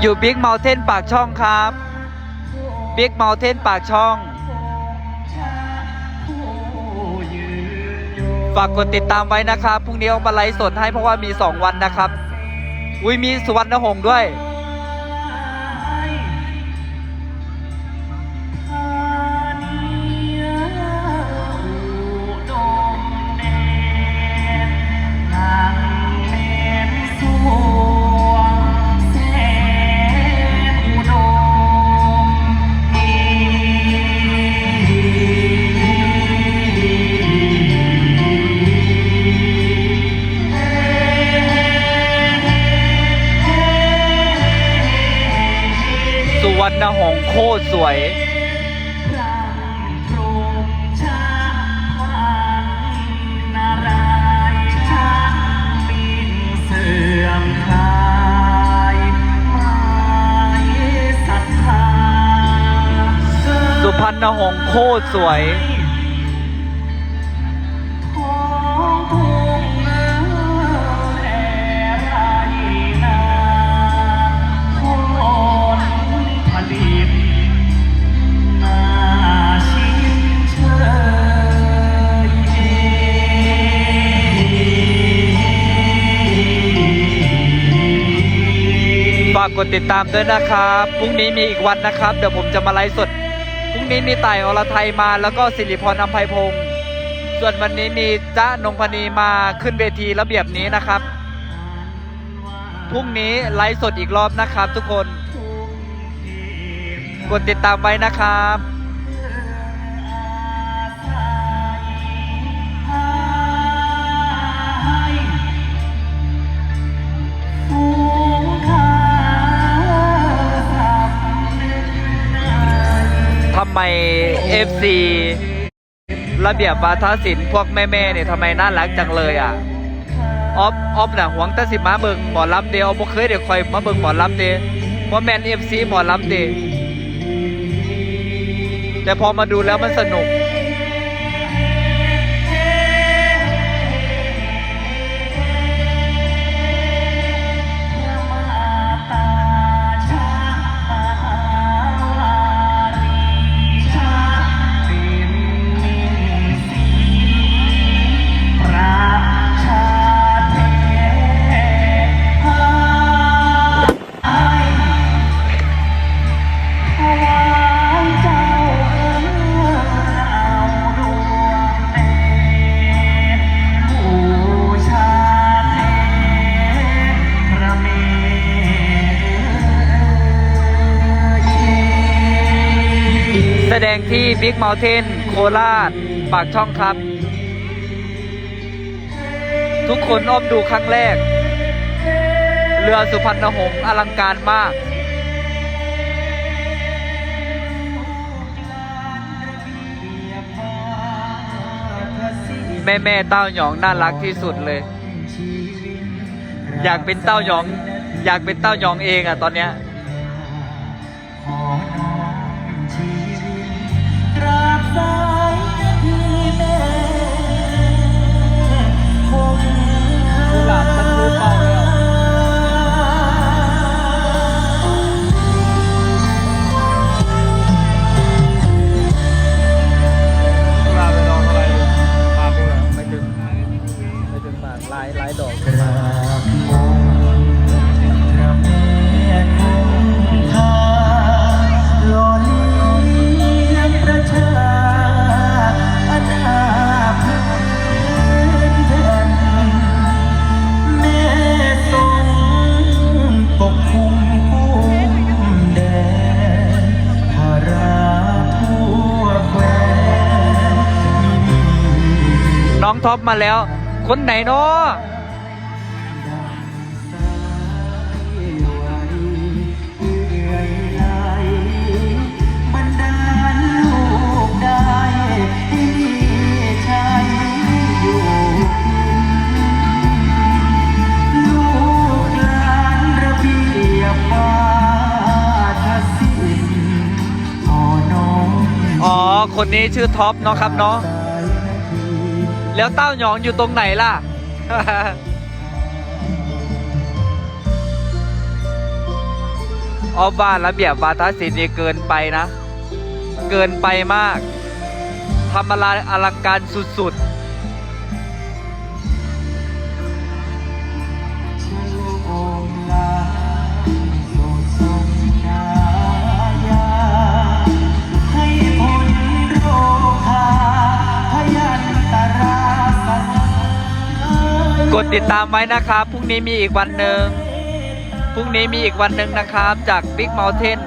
อยู่บิ๊กเม t เทนปากช่องครับบิ๊กเม t เทนปากช่อง ฝากกดติดตามไว้นะครับ พรุ่งนี้เอามาไลฟ์สดให้เพราะว่ามี 2 วันนะครับ อุ้ยมีสุวรรณหงษ์ด้วย รรณหงส์โคตรสวยเสื่อมคลายไม่ศรัทธาสุพรรณหงส์โคตรสวย ฝากกดติดตามด้วยนะครับ พรุ่งนี้มีอีกวันนะครับ เดี๋ยวผมจะมาไลฟ์สด พรุ่งนี้มีไต่อรไทยมาแล้วก็สิริพรอัมไพพงศ์ส่วนวันนี้มีจ้านงพนีมาขึ้นเวทีระเบียบนี้นะครับ พรุ่งนี้ไลฟ์สดอีกรอบนะครับทุกคน กดติดตามไว้นะครับ ทำไม FC ระเบียบวาทศิลป์พวกแม่ๆเนี่ยทำไมน่ารักจังเลยอะออฟออฟน่ะหวงตาสิมาเบิงหมอลำเดียวบ่เคยเดี๋ยวคอยมาเบิงหมอลำเดียวว่าแมนเอฟซีหมอลำเดียวแต่พอมาดูแล้วมันสนุก งที่บิ๊กเม t เทนโคราช ปากช่องครับ ทุกคนอ้อมดูครั้งแรก เรือสุพรรณหงส์อลังการมากแม่แม่เต้าหยองน่ารักที่สุดเลย อยากเป็นเต้าหยอง อยากเป็นเต้าหยองเองอะตอนเนี้ย ลายลายดอกกราบองค์พระแม่คงคาหล่อเลี้ยงประชาอันหาพื้นแผ่นแม่ทรงปกคุมคุ้มแดนภาราทั่วแคว้น น้องท็อปมาแล้ว คนไหนเนาะดังสายไหวเอื่อยไหลบันดาลลูกได้ให้มีชัยอยู่กินลูกหลานระเบียบวาทศิลป์ขอน้อมอ๋อ คนนี้ชื่อท็อปเนาะครับเนาะสายนาที แล้วเต้าหยองอยู่ตรงไหนล่ะ ออฟว่าระเบียบวาทศิลป์นี่เกินไปนะ เกินไปมากทำอลังการสุดๆ ติดตามไว้นะครับ พรุ่งนี้มีอีกวันหนึ่งพรุ่งนี้มีอีกวันหนึ่งนะครับ จาก Big Mountain